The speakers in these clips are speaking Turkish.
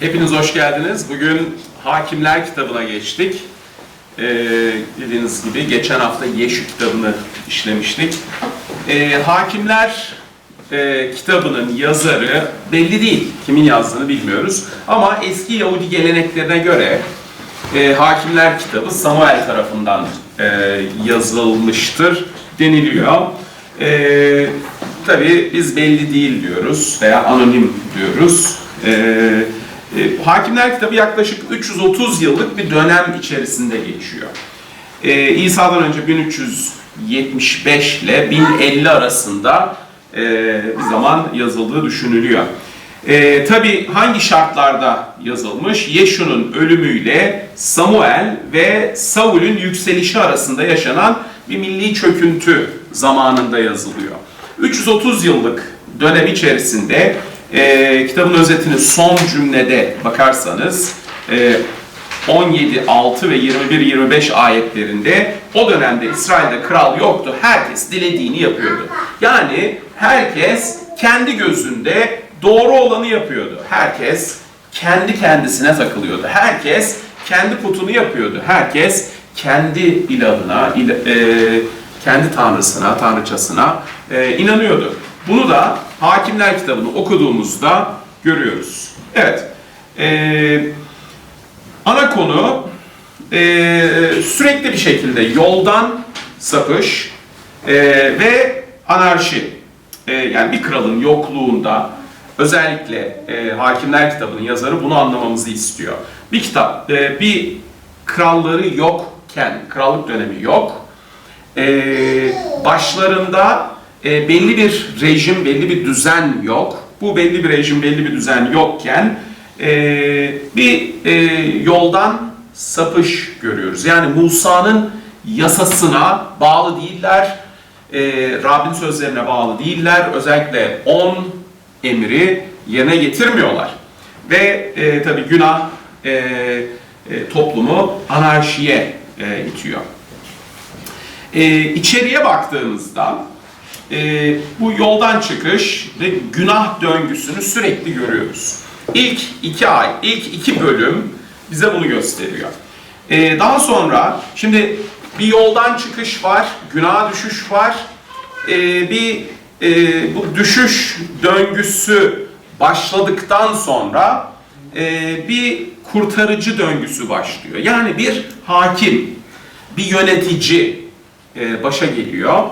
Hepiniz hoş geldiniz. Bugün Hakimler kitabına geçtik. Ee, dediğiniz gibi geçen hafta Yeşu kitabını işlemiştik. Ee, Hakimler e, kitabının yazarı belli değil. Kimin yazdığını bilmiyoruz. Ama eski Yahudi geleneklerine göre e, Hakimler kitabı Samuel tarafından e, yazılmıştır deniliyor. E, Tabii biz belli değil diyoruz veya anonim diyoruz. E, e, Hakimler kitabı yaklaşık 330 yıllık bir dönem içerisinde geçiyor. E, İsa'dan önce 1375 ile 1050 arasında e, bir zaman yazıldığı düşünülüyor. Tabi hangi şartlarda yazılmış? Yeşu'nun ölümüyle Samuel ve Saul'ün yükselişi arasında yaşanan bir milli çöküntü zamanında yazılıyor. 330 yıllık dönem içerisinde e, kitabın özetini son cümlede bakarsanız e, 17, 6 ve 21-25 ayetlerinde o dönemde İsrail'de kral yoktu. Herkes dilediğini yapıyordu. Yani herkes kendi gözünde doğru olanı yapıyordu. Herkes kendi kendisine takılıyordu. Herkes kendi putunu yapıyordu. Herkes kendi ilahına, il- e, kendi tanrısına, tanrıçasına e, inanıyordu. Bunu da Hakimler kitabını okuduğumuzda görüyoruz. Evet. E, ana konu e, sürekli bir şekilde yoldan sapış e, ve anarşi. E, yani bir kralın yokluğunda özellikle e, Hakimler kitabının yazarı bunu anlamamızı istiyor. Bir kitap, e, bir kralları yokken, krallık dönemi yok. E, başlarında e, belli bir rejim, belli bir düzen yok. Bu belli bir rejim, belli bir düzen yokken e, bir e, yoldan sapış görüyoruz. Yani Musa'nın yasasına bağlı değiller, e, Rabbin sözlerine bağlı değiller. Özellikle 10 emri yerine getirmiyorlar. Ve e, tabi günah e, e, toplumu anarşiye e, itiyor. E, içeriye baktığımızda e, bu yoldan çıkış ve günah döngüsünü sürekli görüyoruz. İlk iki ay, ilk iki bölüm bize bunu gösteriyor. E, daha sonra şimdi bir yoldan çıkış var, günaha düşüş var. E, bir e, bu düşüş döngüsü başladıktan sonra e, bir kurtarıcı döngüsü başlıyor. Yani bir hakim, bir yönetici e, başa geliyor.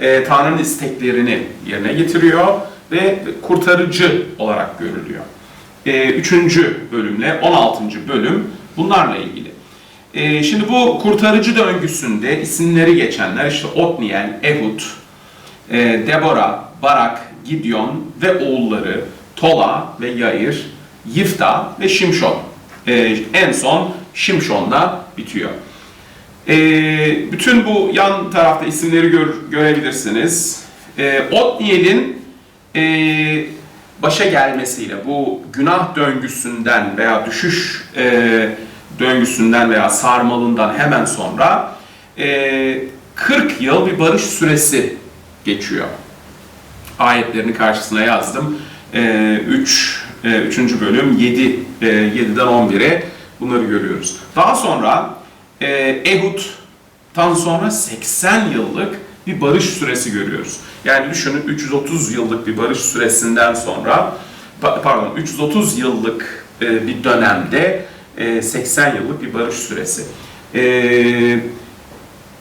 E, Tanrı'nın isteklerini yerine getiriyor ve kurtarıcı olarak görülüyor. E, üçüncü bölümle 16. bölüm bunlarla ilgili. E, şimdi bu kurtarıcı döngüsünde isimleri geçenler işte Otniel, Ehud, e, Deborah, Barak, Gideon ve oğulları Tola ve Yair, Yifta ve Şimşon. E, en son Şimşon'da bitiyor. E, bütün bu yan tarafta isimleri gör, görebilirsiniz. E, Otniel'in e, başa gelmesiyle bu günah döngüsünden veya düşüş e, döngüsünden veya sarmalından hemen sonra e, 40 yıl bir barış süresi geçiyor. Ayetlerini karşısına yazdım. 3 e, 3. bölüm 7 e, 7'den 11'e bunları görüyoruz. Daha sonra e, Ehud'dan sonra 80 yıllık bir barış süresi görüyoruz. Yani düşünün 330 yıllık bir barış süresinden sonra pa- pardon 330 yıllık e, bir dönemde e, 80 yıllık bir barış süresi. E,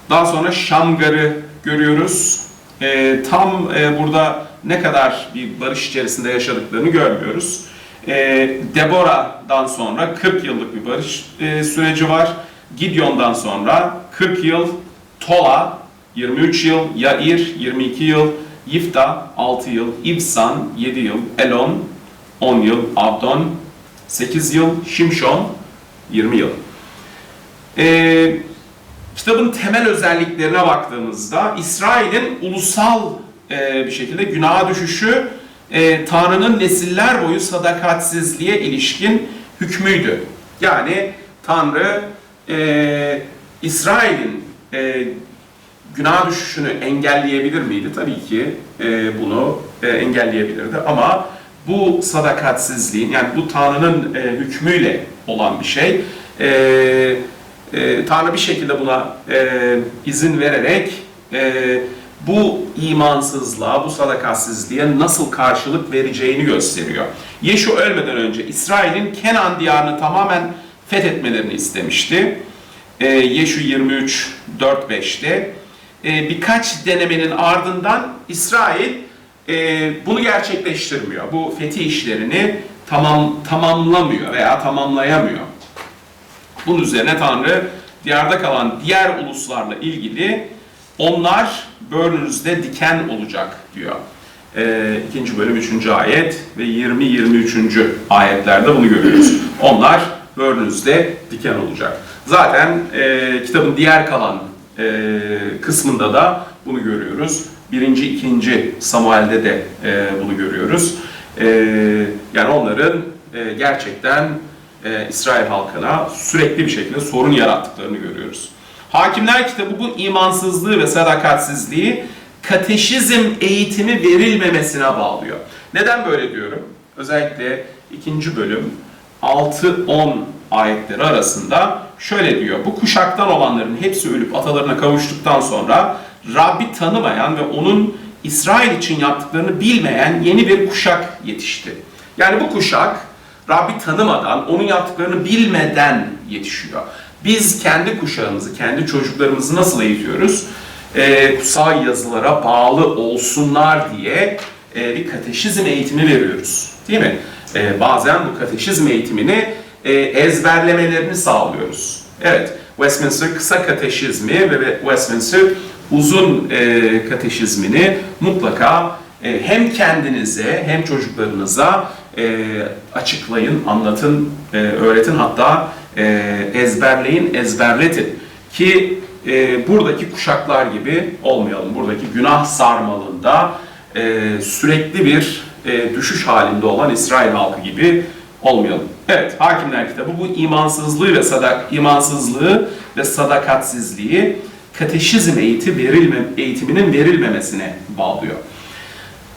daha sonra Şamgar'ı görüyoruz. E, tam e, burada ne kadar bir barış içerisinde yaşadıklarını görmüyoruz. E, Deborah'dan sonra 40 yıllık bir barış e, süreci var. Gideon'dan sonra 40 yıl, Tola 23 yıl, Yair 22 yıl, Yifta 6 yıl, İbsan 7 yıl, Elon 10 yıl, Abdon 8 yıl, Şimşon 20 yıl. Ee, kitabın temel özelliklerine baktığımızda İsrail'in ulusal e, bir şekilde günaha düşüşü e, Tanrı'nın nesiller boyu sadakatsizliğe ilişkin hükmüydü. Yani Tanrı e, İsrail'in e, günah düşüşünü engelleyebilir miydi? Tabii ki e, bunu e, engelleyebilirdi ama bu sadakatsizliğin yani bu Tanrı'nın e, hükmüyle olan bir şey. E, e, Tanrı bir şekilde buna e, izin vererek e, bu imansızlığa, bu sadakatsizliğe nasıl karşılık vereceğini gösteriyor. Yeşu ölmeden önce İsrail'in Kenan diyarını tamamen fethetmelerini istemişti. E, Yeşu 23 4-5'te e, birkaç denemenin ardından İsrail e, bunu gerçekleştirmiyor. Bu fethi işlerini tamam tamamlamıyor veya tamamlayamıyor. Bunun üzerine Tanrı diyarda kalan diğer uluslarla ilgili onlar bölünüzde diken olacak diyor. E, 2. bölüm 3. ayet ve 20-23. ayetlerde bunu görüyoruz. Onlar bölünüzde diken olacak. Zaten e, kitabın diğer kalan e, kısmında da bunu görüyoruz. Birinci, ikinci Samuel'de de e, bunu görüyoruz. E, yani onların e, gerçekten e, İsrail halkına sürekli bir şekilde sorun yarattıklarını görüyoruz. Hakimler kitabı bu imansızlığı ve sadakatsizliği kateşizm eğitimi verilmemesine bağlıyor. Neden böyle diyorum? Özellikle ikinci bölüm 6-10 ayetleri arasında şöyle diyor. Bu kuşaktan olanların hepsi ölüp atalarına kavuştuktan sonra Rabbi tanımayan ve onun İsrail için yaptıklarını bilmeyen yeni bir kuşak yetişti. Yani bu kuşak Rabbi tanımadan, onun yaptıklarını bilmeden yetişiyor. Biz kendi kuşağımızı, kendi çocuklarımızı nasıl eğitiyoruz? Ee, kutsal yazılara bağlı olsunlar diye e, bir kateşizm eğitimi veriyoruz. Değil mi? Ee, bazen bu kateşizm eğitimini e, ezberlemelerini sağlıyoruz. Evet, Westminster kısa kateşizmi ve Westminster uzun e, kateşizmini mutlaka e, hem kendinize hem çocuklarınıza e, açıklayın, anlatın, e, öğretin hatta e, ezberleyin, ezberletin ki e, buradaki kuşaklar gibi olmayalım. Buradaki günah sarmalında e, sürekli bir e, düşüş halinde olan İsrail halkı gibi olmayalım. Evet, Hakimler kitabı bu imansızlığı ve sadak imansızlığı ve sadakatsizliği kateşizm eğiti verilme, eğitiminin verilmemesine bağlıyor.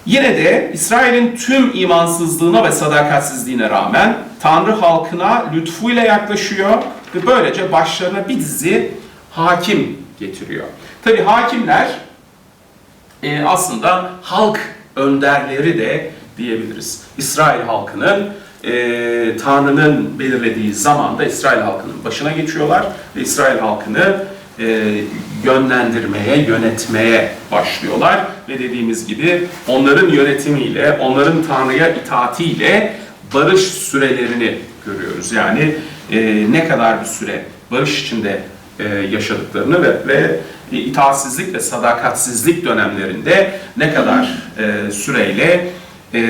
Yine de İsrail'in tüm imansızlığına ve sadakatsizliğine rağmen Tanrı halkına lütfuyla yaklaşıyor ve böylece başlarına bir dizi hakim getiriyor. Tabi hakimler e, aslında halk önderleri de diyebiliriz. İsrail halkının e, Tanrı'nın belirlediği zamanda İsrail halkının başına geçiyorlar ve İsrail halkını e, yönlendirmeye, yönetmeye başlıyorlar. Ve dediğimiz gibi onların yönetimiyle, onların Tanrı'ya itaatiyle barış sürelerini görüyoruz. Yani e, ne kadar bir süre barış içinde e, yaşadıklarını ve, ve itaatsizlik ve sadakatsizlik dönemlerinde ne kadar e, süreyle e,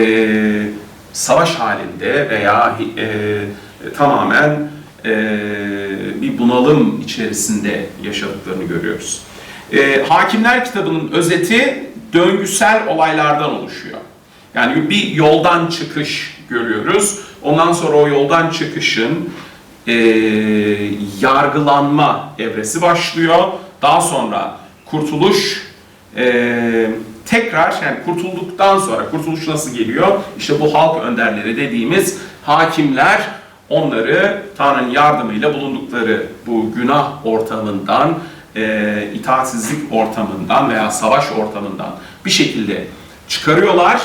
savaş halinde veya e, tamamen e, bir bunalım içerisinde yaşadıklarını görüyoruz. E, Hakimler kitabının özeti döngüsel olaylardan oluşuyor. Yani bir yoldan çıkış görüyoruz. Ondan sonra o yoldan çıkışın e, yargılanma evresi başlıyor. Daha sonra kurtuluş, e, tekrar yani kurtulduktan sonra, kurtuluş nasıl geliyor? İşte bu halk önderleri dediğimiz hakimler onları Tanrı'nın yardımıyla bulundukları bu günah ortamından, e, itaatsizlik ortamından veya savaş ortamından bir şekilde çıkarıyorlar.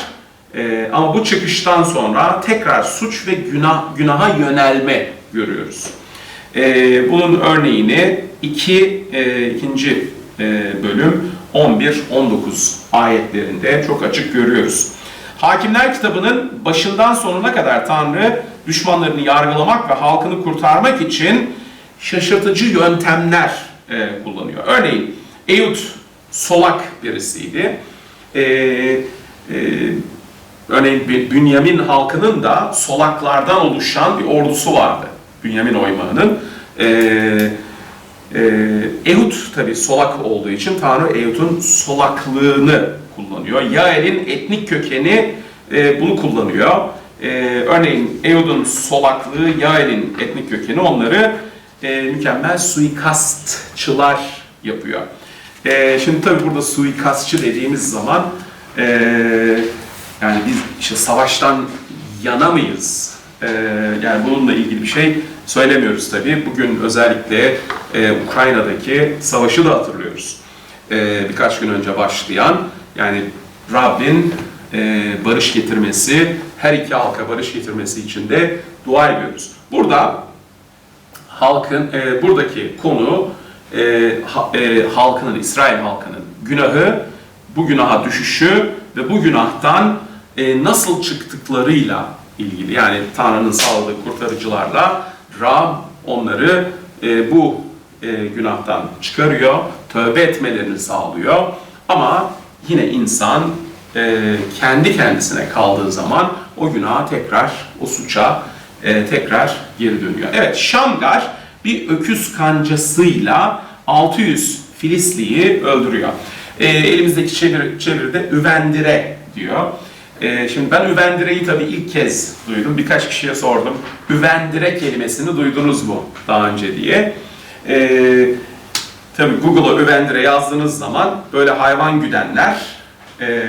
E, ama bu çıkıştan sonra tekrar suç ve günah günaha yönelme görüyoruz. E, bunun örneğini 2. E, ikinci e, bölüm 11-19 ayetlerinde çok açık görüyoruz. Hakimler kitabının başından sonuna kadar Tanrı düşmanlarını yargılamak ve halkını kurtarmak için şaşırtıcı yöntemler e, kullanıyor. Örneğin Eyüp solak birisiydi. E, e, örneğin Bünyamin halkının da solaklardan oluşan bir ordusu vardı. Bünyamin oymağının. E, e, Ehud tabi solak olduğu için Tanrı Ehud'un solaklığını kullanıyor. Yael'in etnik kökeni e, bunu kullanıyor. E, örneğin Ehud'un solaklığı, Yael'in etnik kökeni onları e, mükemmel suikastçılar yapıyor. E, şimdi tabi burada suikastçı dediğimiz zaman e, yani biz işte savaştan yana mıyız? Ee, yani bununla ilgili bir şey söylemiyoruz tabii. Bugün özellikle e, Ukrayna'daki savaşı da hatırlıyoruz. Ee, birkaç gün önce başlayan, yani Rabbin e, barış getirmesi, her iki halka barış getirmesi için de dua ediyoruz. Burada halkın, e, buradaki konu e, ha- e, halkının, İsrail halkının günahı, bu günaha düşüşü ve bu günahtan e, nasıl çıktıklarıyla ilgili. Yani Tanrı'nın sağladığı kurtarıcılarla Rab onları e, bu e, günahtan çıkarıyor, tövbe etmelerini sağlıyor. Ama yine insan e, kendi kendisine kaldığı zaman o günaha tekrar, o suça e, tekrar geri dönüyor. Evet, Şamgar bir öküz kancasıyla 600 Filisli'yi öldürüyor. E, elimizdeki çevir, çeviride üvendire diyor. E, şimdi ben üvendireyi tabii ilk kez duydum. Birkaç kişiye sordum. Üvendire kelimesini duydunuz mu daha önce diye. E, tabii Google'a üvendire yazdığınız zaman böyle hayvan güdenler, e,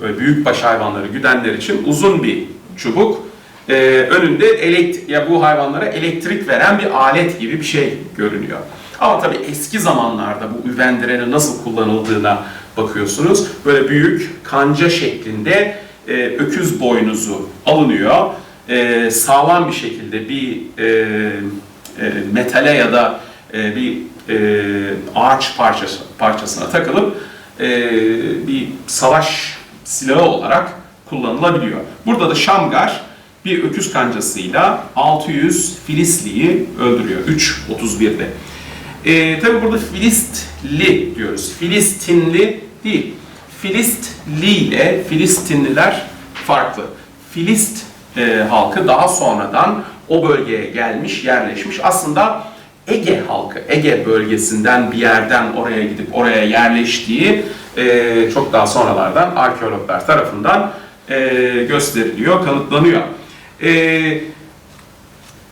böyle büyükbaş hayvanları güdenler için uzun bir çubuk. E, önünde elekt ya bu hayvanlara elektrik veren bir alet gibi bir şey görünüyor. Ama tabii eski zamanlarda bu üvendirenin nasıl kullanıldığına bakıyorsunuz. Böyle büyük kanca şeklinde e, öküz boynuzu alınıyor. E, sağlam bir şekilde bir e, e, metale ya da e, bir e, ağaç parçası, parçasına takılıp e, bir savaş silahı olarak kullanılabiliyor. Burada da Şamgar bir öküz kancasıyla 600 Filisli'yi öldürüyor 3.31'de. E, Tabi burada Filistli diyoruz. Filistinli değil. Filistli ile Filistinliler farklı. Filist e, halkı daha sonradan o bölgeye gelmiş, yerleşmiş. Aslında Ege halkı, Ege bölgesinden bir yerden oraya gidip oraya yerleştiği e, çok daha sonralardan arkeologlar tarafından e, gösteriliyor, kanıtlanıyor. E,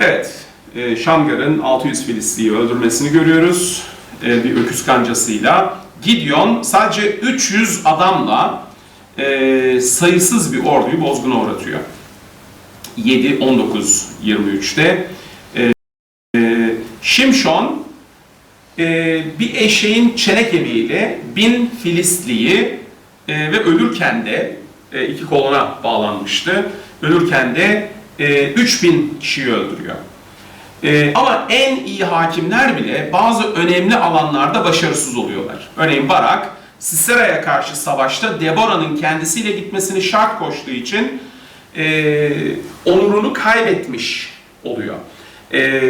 evet, e, Şamgar'ın 600 Filisli'yi öldürmesini görüyoruz e, bir öküz kancasıyla. Gideon sadece 300 adamla e, sayısız bir orduyu bozguna uğratıyor. 7-19-23'te. E, e, Şimşon e, bir eşeğin çene kemiğiyle bin Filistliyi e, ve ölürken de e, iki koluna bağlanmıştı. Ölürken de e, 3000 kişiyi öldürüyor. E, ama en iyi hakimler bile bazı önemli alanlarda başarısız oluyorlar. Örneğin Barak, Sisera'ya karşı savaşta Deborah'nın kendisiyle gitmesini şart koştuğu için e, onurunu kaybetmiş oluyor. E,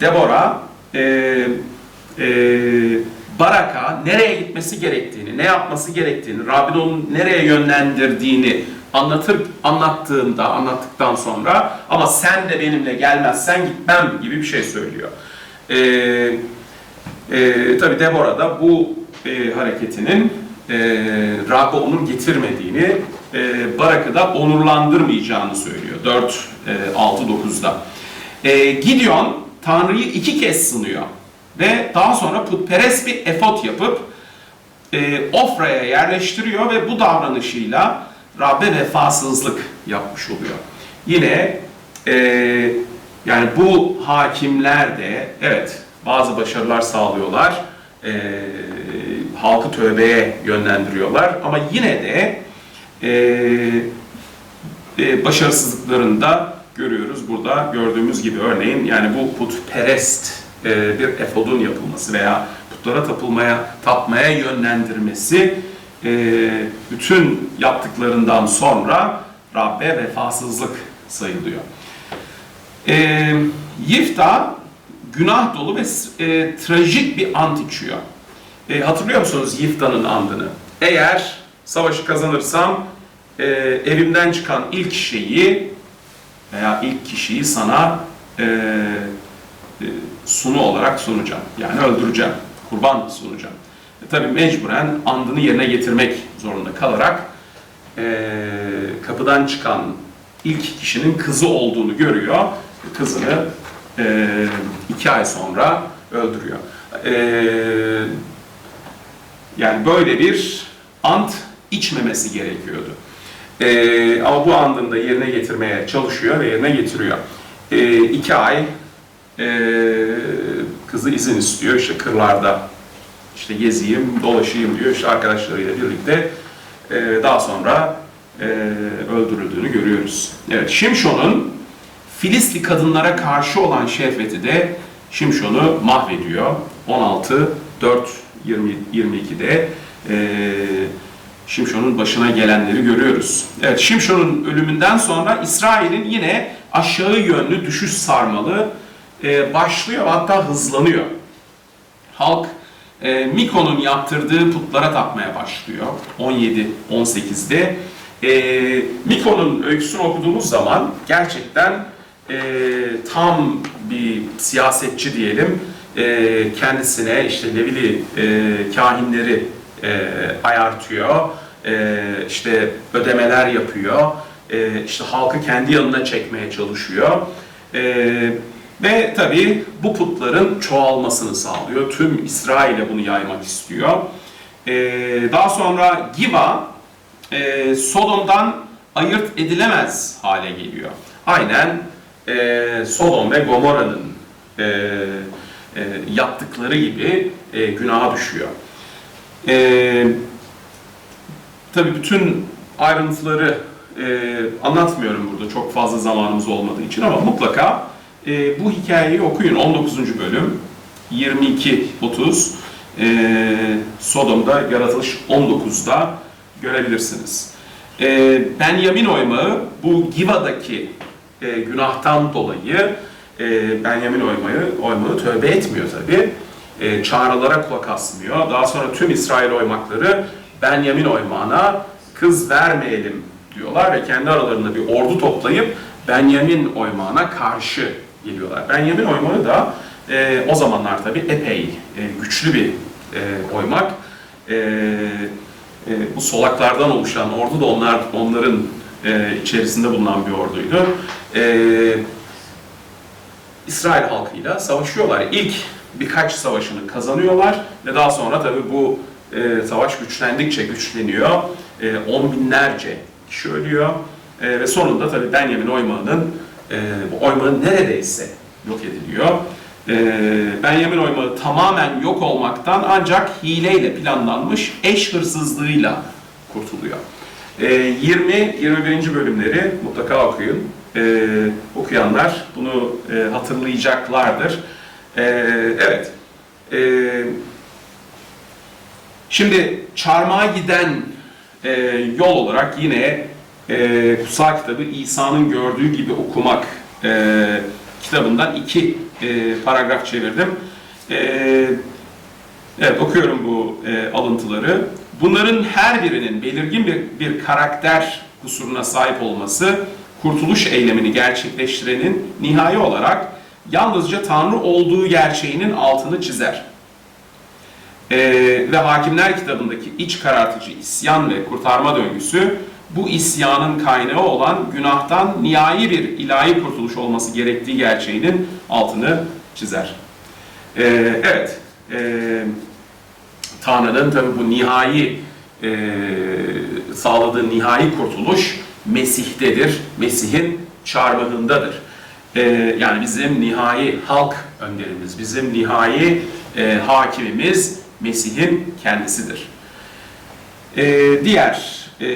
Deborah, e, e, Barak'a nereye gitmesi gerektiğini, ne yapması gerektiğini, Rabbin onu nereye yönlendirdiğini anlatır anlattığında, anlattıktan sonra ama sen de benimle gelmezsen gitmem gibi bir şey söylüyor. Ee, e, tabii Deborah da bu e, hareketinin e, Rabbe onur getirmediğini, e, Barak'ı da onurlandırmayacağını söylüyor. 4, e, 6, 9'da. E, Gideon Tanrı'yı iki kez sınıyor ve daha sonra putperest bir efot yapıp e, Ofra'ya yerleştiriyor ve bu davranışıyla Rabbe vefasızlık yapmış oluyor. Yine e, yani bu hakimler de evet bazı başarılar sağlıyorlar, e, halkı tövbeye yönlendiriyorlar ama yine de e, e, başarısızlıklarını da görüyoruz burada gördüğümüz gibi örneğin yani bu putperest e, bir efodun yapılması veya putlara tapılmaya tapmaya yönlendirmesi e, bütün yaptıklarından sonra Rabbe vefasızlık sayılıyor. E, Yifta günah dolu ve e, trajik bir ant içiyor. E, hatırlıyor musunuz Yifta'nın andını? Eğer savaşı kazanırsam e, evimden çıkan ilk şeyi veya ilk kişiyi sana e, e, sunu olarak sunacağım. Yani öldüreceğim, kurban sunacağım. E, tabii mecburen andını yerine getirmek zorunda kalarak e, kapıdan çıkan ilk kişinin kızı olduğunu görüyor. Kızını e, iki ay sonra öldürüyor. E, yani böyle bir ant içmemesi gerekiyordu. E, ama bu andında yerine getirmeye çalışıyor ve yerine getiriyor. E, iki ay e, kızı izin istiyor işte kırlarda işte gezeyim, dolaşayım diyor işte arkadaşlarıyla birlikte e, daha sonra e, öldürüldüğünü görüyoruz. Evet, Şimşon'un Filistli kadınlara karşı olan şehveti de Şimşon'u mahvediyor. 16 4 20 22'de e, Şimşon'un başına gelenleri görüyoruz. Evet, Şimşon'un ölümünden sonra İsrail'in yine aşağı yönlü düşüş sarmalı e, başlıyor hatta hızlanıyor. Halk e, Miko'nun yaptırdığı putlara tapmaya başlıyor 17-18'de. E, Miko'nun öyküsünü okuduğumuz zaman gerçekten e, tam bir siyasetçi diyelim. E, kendisine işte Levili e, kahinleri e, ayartıyor. E, işte ödemeler yapıyor. E, işte halkı kendi yanına çekmeye çalışıyor. E, ve tabii bu putların çoğalmasını sağlıyor. Tüm İsrail'e bunu yaymak istiyor. E, daha sonra Giva e, Sodom'dan ayırt edilemez hale geliyor. Aynen e, Sodom ve Gomorra'nın e, yaptıkları gibi günaha düşüyor. Tabii bütün ayrıntıları anlatmıyorum burada çok fazla zamanımız olmadığı için ama mutlaka e, bu hikayeyi okuyun. 19. bölüm 22-30 e, Sodom'da yaratılış 19'da görebilirsiniz. E, Benyamin oymağı bu Giva'daki e, günahtan dolayı e, Benyamin oymağı, oymağı tövbe etmiyor tabi. E, çağrılara kulak asmıyor. Daha sonra tüm İsrail oymakları Benyamin oymağına kız vermeyelim diyorlar ve kendi aralarında bir ordu toplayıp Benyamin oymağına karşı geliyorlar. Benyamin oymağı da e, o zamanlar tabi epey e, güçlü bir e, oymak. E, e, bu solaklardan oluşan ordu da onlar onların e, içerisinde bulunan bir orduydu. E, İsrail halkıyla savaşıyorlar. İlk birkaç savaşını kazanıyorlar ve daha sonra tabii bu e, savaş güçlendikçe güçleniyor. E, on binlerce kişi ölüyor e, ve sonunda tabii Benjamin Oymağı'nın e, bu oymağın neredeyse yok ediliyor. E, Benjamin Oymağı tamamen yok olmaktan ancak hileyle planlanmış eş hırsızlığıyla kurtuluyor. E, 20-21. bölümleri mutlaka okuyun. Okuyanlar bunu e, hatırlayacaklardır. Evet. Şimdi çarmıha giden e, yol olarak yine e, kutsal kitabı İsa'nın gördüğü gibi okumak e, kitabından iki e, paragraf çevirdim. E, evet okuyorum bu e, alıntıları. Bunların her birinin belirgin bir, bir karakter kusuruna sahip olması kurtuluş eylemini gerçekleştirenin nihai olarak yalnızca Tanrı olduğu gerçeğinin altını çizer. Ee, ve Hakimler kitabındaki iç karartıcı isyan ve kurtarma döngüsü bu isyanın kaynağı olan günahtan nihai bir ilahi kurtuluş olması gerektiği gerçeğinin altını çizer. Ee, evet, e, Tanrı'nın tabi bu nihai e, sağladığı nihai kurtuluş Mesih'tedir. Mesih'in çarmıhındadır. E, yani bizim nihai halk önderimiz, bizim nihai e, hakimimiz Mesih'in kendisidir. E, diğer e,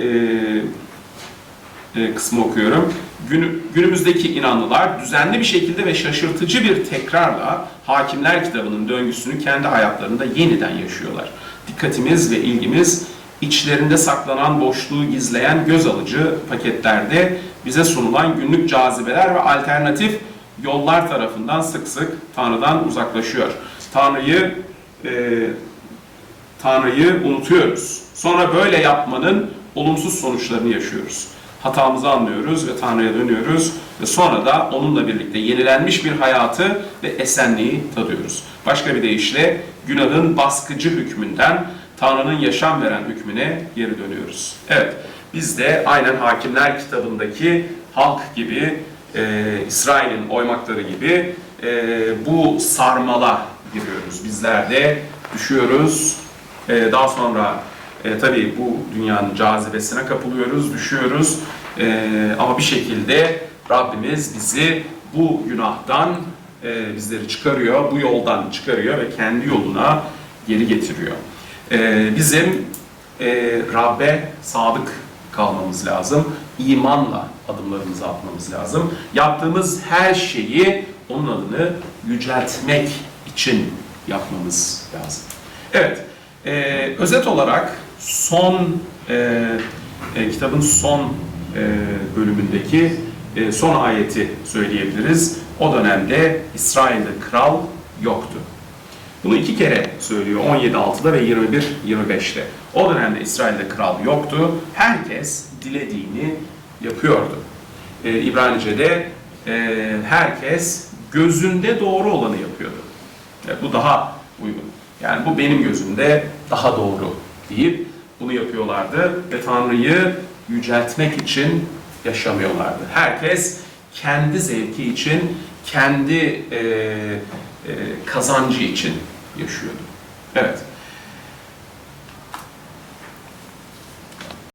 e, kısmı okuyorum. Gün, günümüzdeki inanlılar düzenli bir şekilde ve şaşırtıcı bir tekrarla Hakimler kitabının döngüsünü kendi hayatlarında yeniden yaşıyorlar. Dikkatimiz ve ilgimiz içlerinde saklanan boşluğu gizleyen göz alıcı paketlerde bize sunulan günlük cazibeler ve alternatif yollar tarafından sık sık Tanrı'dan uzaklaşıyor. Tanrı'yı e, Tanrı'yı unutuyoruz. Sonra böyle yapmanın olumsuz sonuçlarını yaşıyoruz. Hatamızı anlıyoruz ve Tanrı'ya dönüyoruz ve sonra da onunla birlikte yenilenmiş bir hayatı ve esenliği tadıyoruz. Başka bir deyişle günahın baskıcı hükmünden Tanrı'nın yaşam veren hükmüne geri dönüyoruz. Evet, biz de aynen Hakimler kitabındaki halk gibi, e, İsrail'in oymakları gibi e, bu sarmala giriyoruz. Bizler de düşüyoruz. E, daha sonra E, tabii bu dünyanın cazibesine kapılıyoruz, düşüyoruz. E, ama bir şekilde Rabbimiz bizi bu günahtan e, bizleri çıkarıyor, bu yoldan çıkarıyor ve kendi yoluna geri getiriyor. E, bizim e, Rabbe sadık kalmamız lazım. İmanla adımlarımızı atmamız lazım. Yaptığımız her şeyi onun adını yüceltmek için yapmamız lazım. Evet, e, özet olarak son e, e, kitabın son e, bölümündeki e, son ayeti söyleyebiliriz. O dönemde İsrail'de kral yoktu. Bunu iki kere söylüyor 17.6'da ve 21-25'te. O dönemde İsrail'de kral yoktu. Herkes dilediğini yapıyordu. Ee, İbranice'de e, herkes gözünde doğru olanı yapıyordu. Evet, bu daha uygun. Yani bu benim gözümde daha doğru deyip bunu yapıyorlardı ve Tanrı'yı yüceltmek için yaşamıyorlardı. Herkes kendi zevki için, kendi e, e, kazancı için yaşıyordu. Evet.